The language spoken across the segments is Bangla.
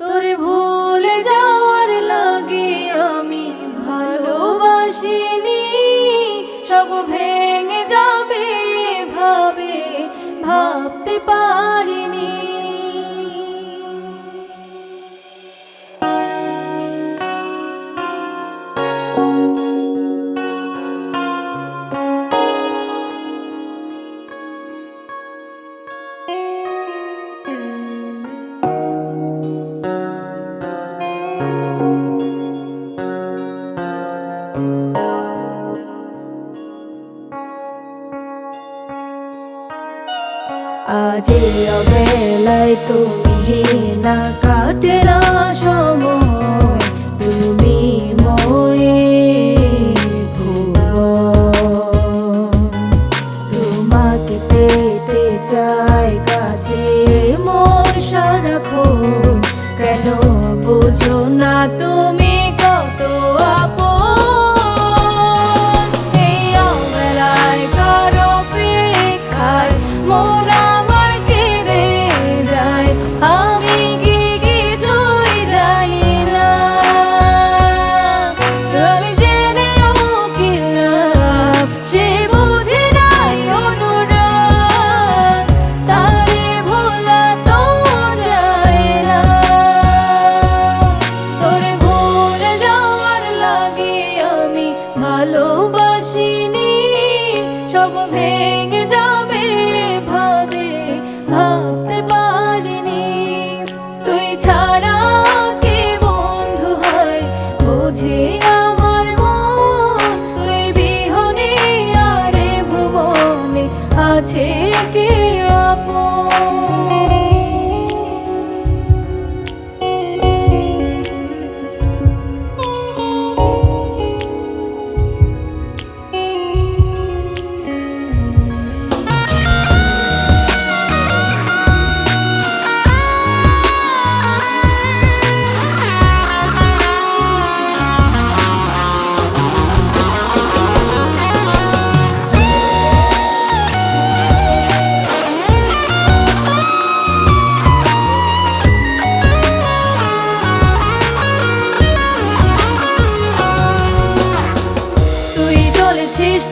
তোরে ভুলে যাওয়ার লাগে আমি ভালোবাসিনি। সব ভেঙে যাবে ভাবে ভাবতে পারিনি। আজে অবেলায় তুমি না কাটে না সময় তুমি ময়ে ভুব তোমাকে পেতে চাই কাছে tea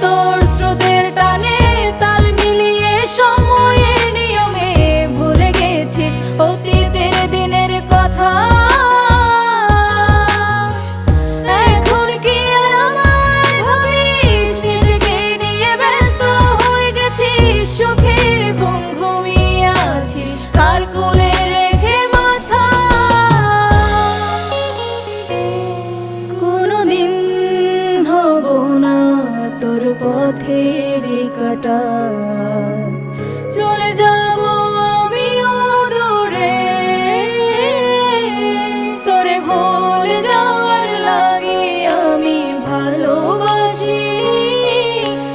তোর স্রোতের টানে কাটা চলে যাব আমি দূরে তোরে ভুল যাওয়ার লাগে আমি ভালোবাসি।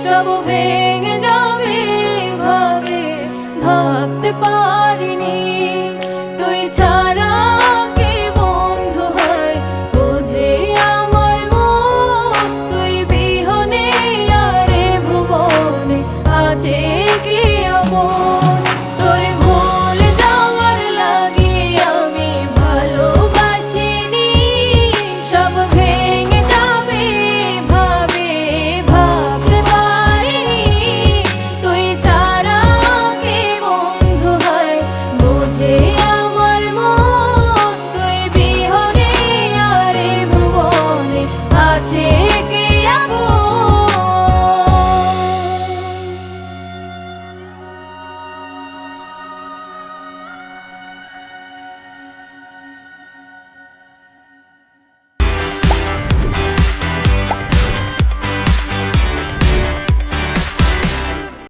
সব ভেঙে যাবে ভাবে, ভাবতে পারিনি। তুই ছা Yeah.